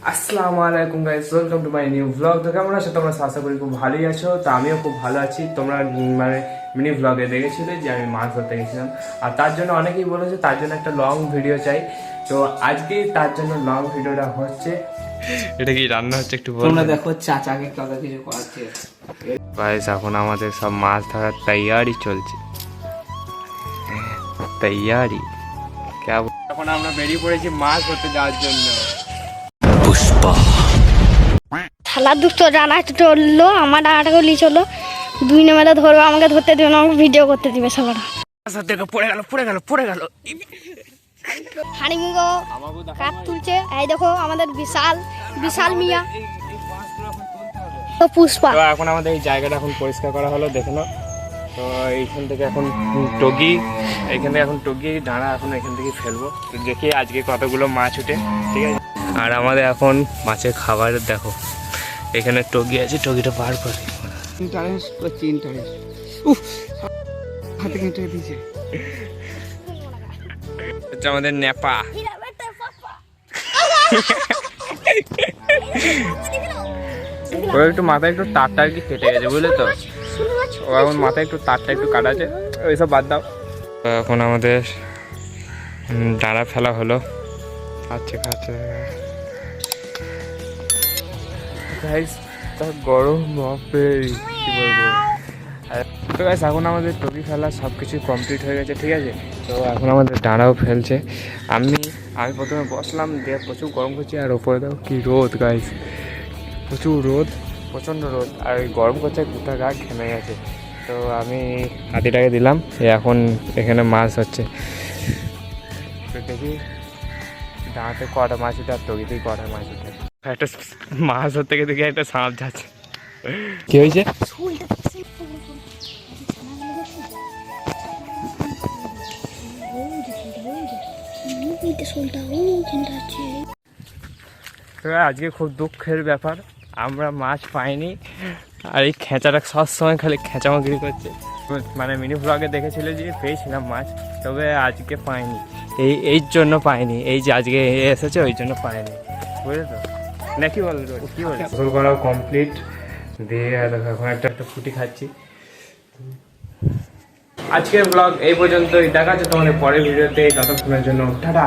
আসসালামু আলাইকুম guys welcome to my new vlog তো কেমন আছো? তোমরা আশা করি খুব ভালোই আছো। তো আমিও খুব ভালো আছি। তোমরা মানে মিনি ব্লগে দেখেছিলে যে আমি মাছ ধরতে গেছিলাম। আর তার জন্য অনেকেই বলেছে তার জন্য একটা লং ভিডিও চাই। তো আজকে তার জন্য লং ভিডিওটা হচ্ছে এটা কি রান্না হচ্ছে একটু তোমরা দেখো চাচাকে কত কিছু করাচ্ছে। গাইস এখন আমাদের সব মাছ ধরার তৈয়ারি চলছে। তৈয়ারি। কে এখন আমরা বেরিয়ে পড়েছি মাছ ধরতে যাওয়ার জন্য। থালা দুটো রানা চলল, আমার ডানাটা গলি চলো। দুই নেমেলে ধরবে আমাকে ধরতে দিবে না, আমাকে ভিডিও করতে দিবে আচ্ছা দেখো পড়ে গেল পড়ে গেল পড়ে গেল হাড়িমুগো কাপ তুলছে? এই দেখো, আমাদের বিশাল বিশাল মিয়া। তো পুষ্পা। এখন আমাদের এই জায়গাটা এখন পরিষ্কার করা হলো, দেখে নাও। তো এইখান থেকে এখন টগি, এইখান থেকে এখন টগি ডাঁড়া এখন এখান থেকে ফেলব। দেখি আজকে কতগুলো মাছ উঠে, ঠিক আছে? আর আমাদের এখন মাছের খাবার, দেখো। এখানে টগি আছে টগিটা বার করে। ইন্টারেস্ট করছি ইন্টারেস্ট উফ হাতে কেটে দিয়েছে। হচ্ছে আমাদের নেপা। ও একটু মাথায় একটু তারটা আর কি কেটে গেছে বুঝলে তো? ও এখন মাথায় একটু তারটা একটু কাটা আছে ওইসব বাদ দাও। এখন আমাদের ডাঁড়া ফেলা হলো। খাচ্ছে খাচ্ছে। গাইস তা গরম, বাপরে, কি বলব? তো গাইস এখন আমাদের টবি ফেলা সব কিছু কমপ্লিট হয়ে গেছে, ঠিক আছে? তো এখন আমাদের ডাঁড়াও ফেলছে। আমি আমি প্রথমে বসলাম, দিয়ে প্রচুর গরম করছি, আর ওপরে দাও কি রোদ গাইস প্রচুর রোদ, প্রচণ্ড রোদ, আর গরম করছে, গোটা গা ঘেমে গেছে। তো আমি হাতিটাকে দিলাম এখন এখানে মাছ হচ্ছে। দেখি দাঁড়াতে কটা মাছ উঠে আর তগিতেই কটা মাছ উঠে একটা মাছ ধরতে গিয়ে দেখি একটা সাপ যাচ্ছে। কি হয়েছে? তো আজকে খুব দুঃখের ব্যাপার। আমরা মাছ পাইনি। আর এই খেঁচাটা সবসময় খালি খেঁচামাগিরি করছে। মানে মিনি ব্লগে দেখেছিল যে পেয়েছিলাম মাছ তবে আজকে পাইনি। এই এই জন্য পাইনি। এই যে আজকে এসেছে ওই জন্য পাইনি। বুঝলে তো নাকি বল, কি বল? করাও কমপ্লিট দিয়ে এখন একটা একটা ফুটি খাচ্ছি। আজকের ব্লগ এই পর্যন্তই। দেখা যাচ্ছে তোমাদের পরের ভিডিওতে যতক্ষণের জন্য টাটা।